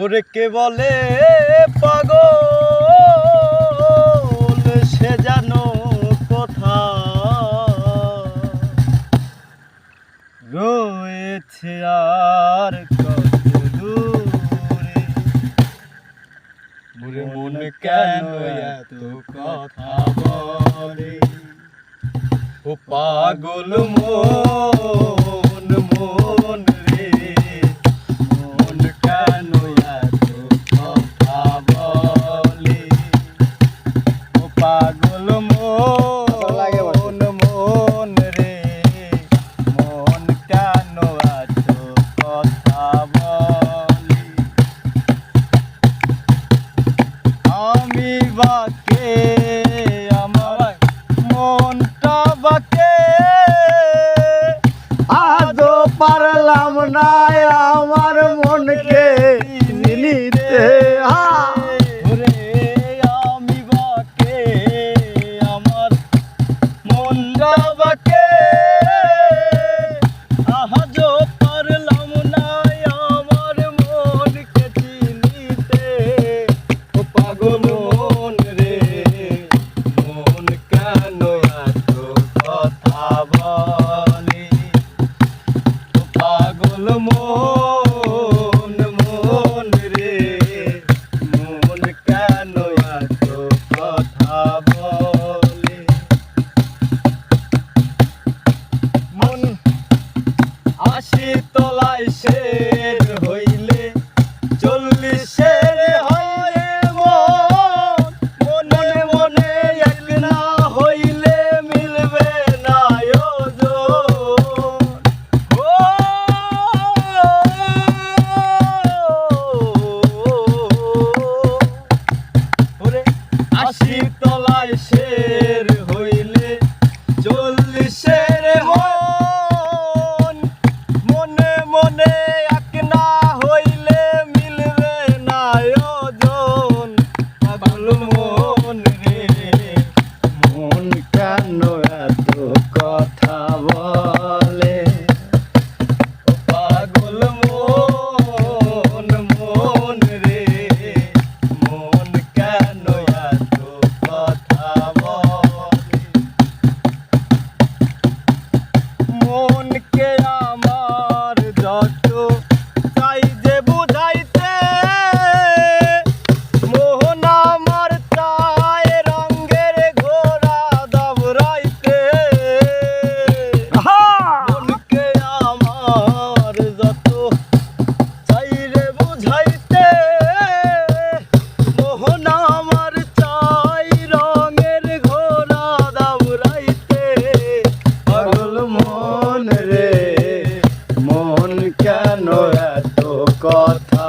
ওরে কে বলে পাগল? সে জানো কোথা রয়েছে আর কত দূরে মোরে মন কেন এত কথা বলে? ও পাগল মো Java আশি তলায় সে মনকে জানো এত কথা